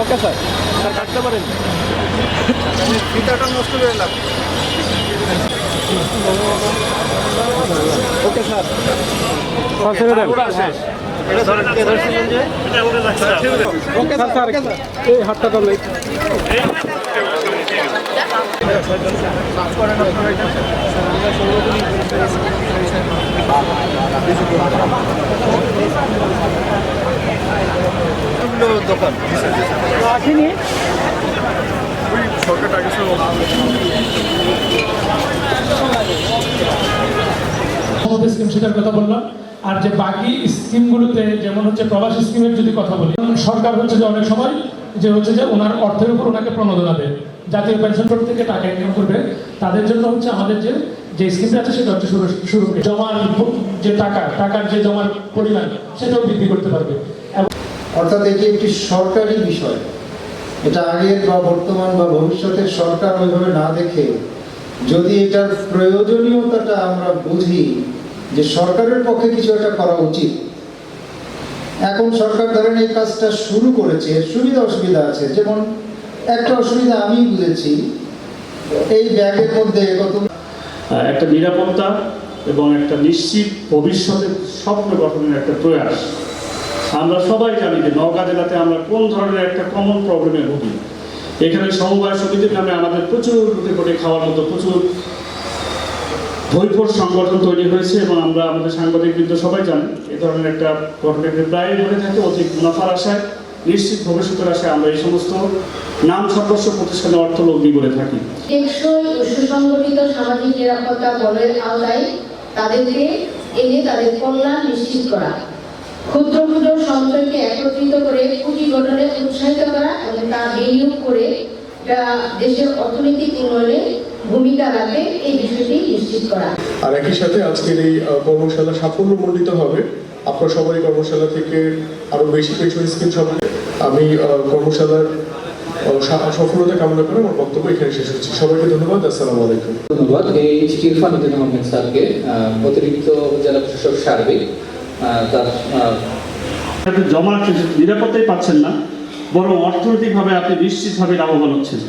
ওকে sir sir কাটতে পারেন। ফিতাটা নষ্ট okay sir okay sir sir এই হাতটা ধরলে দোকান। আসেনি সরকার টাকা স্কিম সেটার কথা বললাম। আর যে বাকি স্কিমগুলোতে যেমন হচ্ছে প্রবাসী স্কিমের যদি কথা বলি সরকার হচ্ছে যে অনেক সময় যে হচ্ছে যে ওনার অর্থের উপর ওনাকে প্রণোদনা দেয়। জাতীয় পেনশন বোর্ড থেকে টাকা ইনকাম করবে। তাদের জন্য হচ্ছে আমাদের যে যে স্কিমটা আছে সেটা হচ্ছে শুরু শুরু জমার যে টাকা টাকার যে জমার পরিমাণ সেটাও বৃদ্ধি করতে পারবে। অর্থাৎ এটি একটি সরকারি বিষয়। এটা আগের বা বর্তমান বা ভবিষ্যতের সরকার ওইভাবে না দেখে যদি এটার প্রয়োজনীয়তাটা আমরা বুঝি যে সরকারের পক্ষে কিছু একটা করা উচিত। এখন সরকার ধরেন এই কাজটা শুরু করেছে, সুবিধা অসুবিধা আছে। যেমন একটা অসুবিধা আমি বুঝেছি, এই ব্যাগের মধ্যে কত একটা নিরাপত্তা এবং একটা নিশ্চিত ভবিষ্যতের স্বপ্ন গঠনের একটা প্রয়াস। আমরা সবাই জানি যে নওগাঁ জেলাতে আমরা কোন ধরনের একটা কমন প্রবলেমে ভুগি। এখানে সমবায় সমিতির নামে আমাদের প্রচুর রুটে কোটে খাওয়ার মতো প্রচুর ভৈপর সংগঠন তৈরি হয়েছে এবং আমরা আমাদের সাংবাদিক বৃন্দ সবাই জানি, এ ধরনের একটা ঘটনাকে প্রায় ঘটে থাকে, অধিক মুনাফার আশায় নিশ্চিত ভবিষ্যতের আশায় আমরা এই সমস্ত নাম সদস্য প্রতিষ্ঠানে অর্থ লগ্নি করে থাকি। টেকসই সুসংগঠিত সামাজিক নিরাপত্তা বলের আওতায় তাদেরকে এনে তাদের কল্যাণ নিশ্চিত করা। ক্ষুদ্র ক্ষুদ্র সঞ্চয়কে একত্রিত করে পুঁজি গঠনে উৎসাহিত করা এবং তা বিনিয়োগ করে দেশের অর্থনৈতিক উন্নয়নে ভূমিকা রাখবে এই বিষয়টি নিশ্চিত করা। আর একই সাথে আজকের এই কর্মশালা সাফল্যমণ্ডিত হবে। আপনার সবাই কর্মশালা থেকে আরও বেশি পেছনে স্কিম সম্পর্কে আমি আহ, কর্মশালার সফলতা কামনা করে আমার বক্তব্য এখানে শেষ হচ্ছে সবাইকে ধন্যবাদ আসসালামু আলাইকুম। ধন্যবাদ। এই ইরফান উদ্দিন আহমেদ স্যারকে আহ, অতিরিক্ত জেলা প্রশাসক সার্বিক জমা নিরাপত্তাই পাচ্ছেন না বরং অর্থনৈতিকভাবে আপনি নিশ্চিতভাবে লাভবান হচ্ছেন।